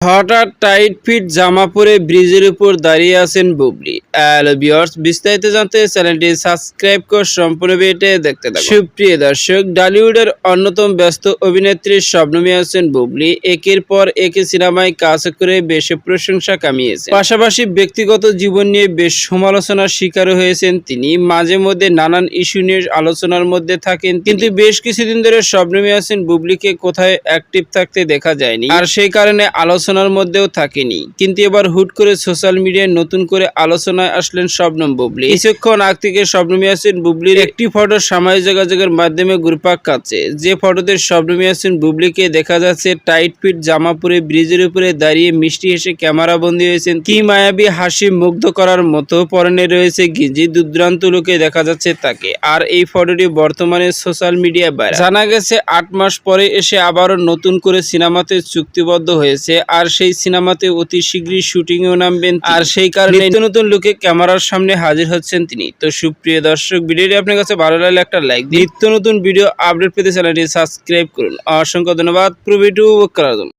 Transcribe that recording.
হঠাৎ tight fit জামা পরে ব্রিজের উপর দাঁড়িয়ে আছেন বুবলি। হ্যালো বিস্তারিত জানতে চ্যানেলটি সাবস্ক্রাইব করে সম্পূর্ণ ভিডিওটি দেখতে থাকুন। সুপ্রিয় দর্শক, ডালিউডের অন্যতম ব্যস্ত অভিনেত্রী শবনমী আছেন বুবলি। একের পর একে সিনেমায় কাজ করে বেশ প্রশংসা কামিয়েছেন। পাশাপাশি ব্যক্তিগত জীবন নিয়ে বেশ সমালোচনার শিকার হয়েছেন তিনি। মাঝে মধ্যে নানান ইস্যু নিয়ে আলোচনার মধ্যে থাকেন কিন্তু বেশ কিছুদিন ধরে শবনমী আছেন বুবলিকে কোথায় অ্যাক্টিভ থাকতে দেখা যায়নি। আর সেই কারণে আলোচনার মধ্যেও থাকেনি। কিন্তু এবার হুট করে সোশ্যাল মিডিয়ায় নতুন করে আলোচনায় আসলেন শবনম বুবলি। কিছুক্ষণ আগ থেকে শবনম বুবলির একটি ফটো সামাজিক যোগাযোগের মাধ্যমে ঘুরপাক খাচ্ছে। যে ফটোতে শবনম ইয়াসিন বুবলিকে দেখা যাচ্ছে, টাইট ফিট, জামা পরে ব্রিজের উপরে দাঁড়িয়ে মিষ্টি হেসে ক্যামেরা বন্দী হয়েছেন কি মায়াবী হাসি মুগ্ধ করার মতো পরনে রয়েছে গিঞ্জি। দুর্দান্ত লোকে দেখা যাচ্ছে তাকে। আর এই ফটোটি বর্তমানে সোশ্যাল মিডিয়ায় জানা গেছে, আট মাস পরে এসে আবারও নতুন করে সিনেমাতে চুক্তিবদ্ধ হয়েছে। আর সেই সিনেমাতে অতি শীঘ্রই শুটিংও নামবেন আর সেই কারণে নিত্য নতুন লোকে ক্যামেরার সামনে হাজির হচ্ছেন তিনি। তো সুপ্রিয় দর্শক ভিডিওটি আপনার কাছে ভালো লাগলে একটা লাইক দিন। নিত্য নতুন ভিডিও আপডেট পেতে চ্যানেলটি সাবস্ক্রাইব করুন। অসংখ্য ধন্যবাদ। পুরো ভিডিও উপভোগ করার জন্য